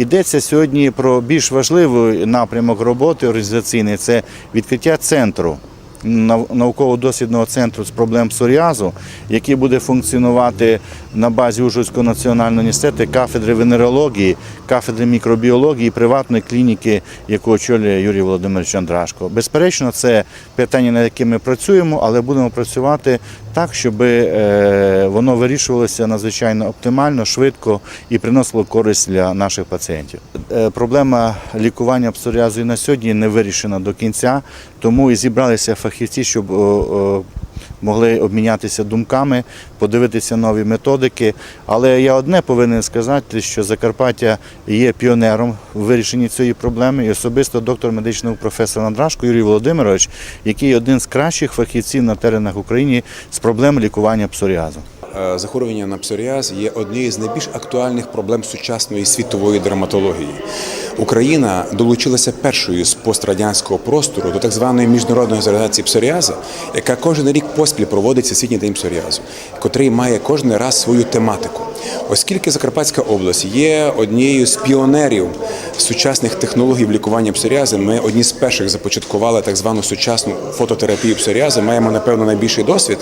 Йдеться сьогодні про більш важливий напрямок роботи організаційний це відкриття центру. Науково-дослідного центру з проблем псоріазу, який буде функціонувати на базі Ужгородського національного університету кафедри венерології, кафедри мікробіології, приватної клініки, яку очолює Юрій Володимирович Андрашко. Безперечно, це питання, над яким ми працюємо, але будемо працювати так, щоб е, воно вирішувалося надзвичайно оптимально, швидко і приносило користь для наших пацієнтів. Е, Проблема лікування псоріазу на сьогодні не вирішена до кінця, тому і зібралися фахівці, щоб могли обмінятися думками, подивитися нові методики. Але я одне повинен сказати, що Закарпаття є піонером в вирішенні цієї проблеми, і особисто доктор медичного професора професор Андрашко Юрій Володимирович, який один з кращих фахівців на теренах України з проблем лікування псоріазу. Е, Захворювання на псоріаз є однією з найбільш актуальних проблем сучасної світової дерматології. Україна долучилася першою з пострадянського простору до так званої міжнародної організації псоріазу, яка кожен рік поспіль проводить всесвітній день псоріазу, котрий має кожен раз свою тематику. Оскільки Закарпатська область є однією з піонерів сучасних технологій в лікуванні псоріазу, ми одні з перших започаткували так звану сучасну фототерапію псоріазу, маємо напевно найбільший досвід,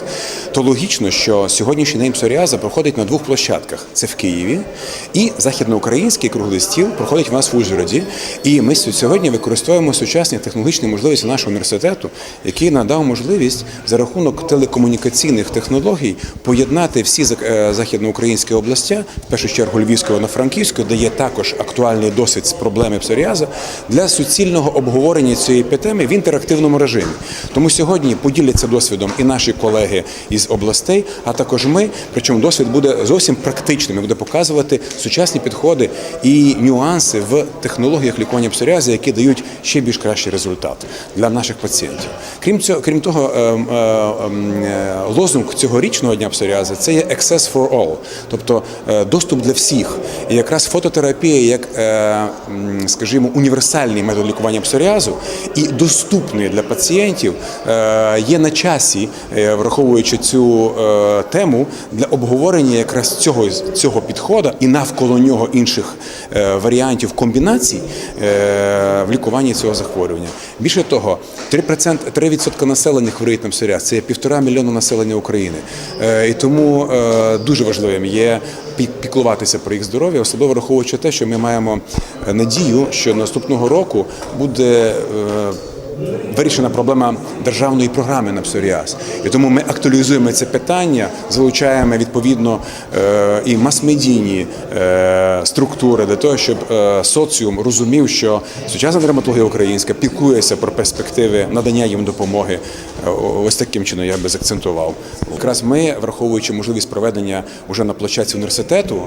то логічно, що сьогоднішній день псоріазу проходить на двох площадках: це в Києві і західноукраїнський круглий стіл проходить в нас в Ужгороді. І ми сьогодні використовуємо сучасні технологічні можливості нашого університету, який надав можливість за рахунок телекомунікаційних технологій поєднати всі е, західноукраїнські областя, в першу чергу Львівського на Франківського, де є також актуальний досвід з проблеми псоріазу, для суцільного обговорення цієї теми в інтерактивному режимі. Тому сьогодні поділяться досвідом і наші колеги із областей, а також ми. Причому досвід буде зовсім практичним і буде показувати сучасні підходи і нюанси в технологіях лікування псоріазу, які дають ще більш кращий результат для наших пацієнтів. Крім цього, крім того, ем, ем, е, лозунг цьогорічного дня псоріазу це є access for all, тобто е, доступ для всіх. І якраз фототерапія, як, е, скажімо, універсальний метод лікування псоріазу і доступний для пацієнтів, е, є на часі, е, враховуючи цю е, тему для обговорення якраз цього цього підходу і навколо нього інших варіантів комбінацій в лікуванні цього захворювання. Більше того, 3%, 3% населення хворіють на псоріаз. Це півтора мільйона населення України. І тому дуже важливим є піклуватися про їх здоров'я, особливо враховуючи те, що ми маємо е, надію, що наступного року буде. Вирішена проблема державної програми на псоріаз. І тому ми актуалізуємо це питання, залучаємо відповідно е, і мас-медійні е, структури для того, щоб е, соціум розумів, що сучасна дерматологія українська піклується про перспективи надання їм допомоги. Ось таким чином я би закцентував. Якраз ми, враховуючи можливість проведення вже на площадці університету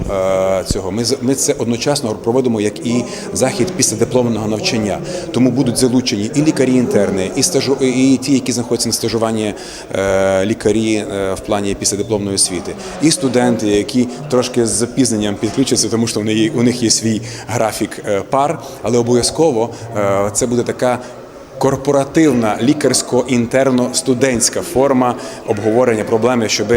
цього, ми це одночасно проводимо як і захід після дипломного навчання. Тому будуть залучені і лікарі інтерни, і стажу, і ті, які знаходяться на стажуванні е, лікарі е, в плані післядипломної освіти, і студенти, які трошки з запізненням підключаться, тому що у них є свій графік е, пар, але обов'язково це буде така корпоративна лікарсько-інтерно-студентська форма обговорення проблеми, щоб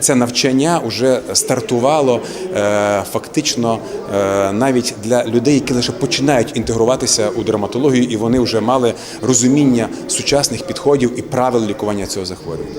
це навчання вже стартувало е, фактично е, навіть для людей, які лише починають інтегруватися у дерматологію, і вони вже мали розуміння сучасних підходів і правил лікування цього захворювання.